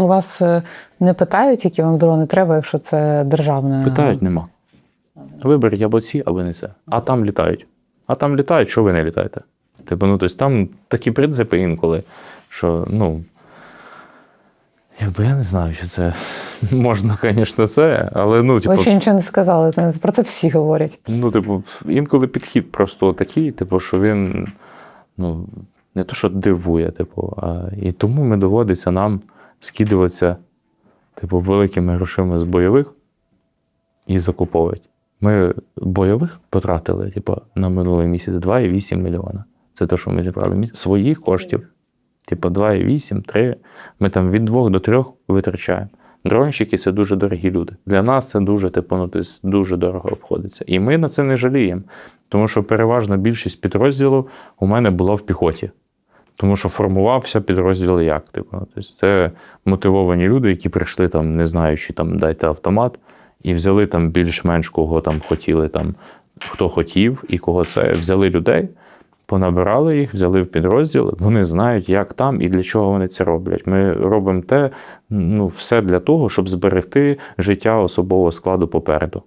У вас е, не питають, які вам дрони треба, якщо це державне? Питають, нема. Виберіть або ці, або не це. А там літають. А там літають, що ви не літаєте? Типу, ну, тобто там такі принципи інколи, що, ну. Якби я не знаю, що це можна, звісно, це, але ну, Ви типу, ще нічого не сказали. Про це всі говорять. ну, типу, інколи підхід просто такий, типу, що він ну, не то, що дивує, типу, а і тому ми доводиться нам скидуватися, типу, великими грошима з бойових і закуповувати. Ми бойових потратили, типу, на минулий місяць 2,8 мільйона. Це те, що ми зібрали місяць своїх коштів. Типу 2,8, 3. Ми там від 2 до 3 витрачаємо. Дронщики це дуже дорогі люди. Для нас це дуже, типу, ну, тобто, дуже дорого обходиться. І ми на це не жаліємо. Тому що переважна більшість підрозділів у мене була в піхоті. Тому що формувався підрозділ як. Типу, тобто це мотивовані люди, які прийшли там, не знаючи, там, дайте автомат, і взяли там більш-менш кого там хотіли, там, хто хотів і кого це. Взяли людей, понабирали їх, взяли в підрозділ. Вони знають, як там і для чого вони це роблять. Ми робимо те, ну, все для того, щоб зберегти життя особового складу попереду.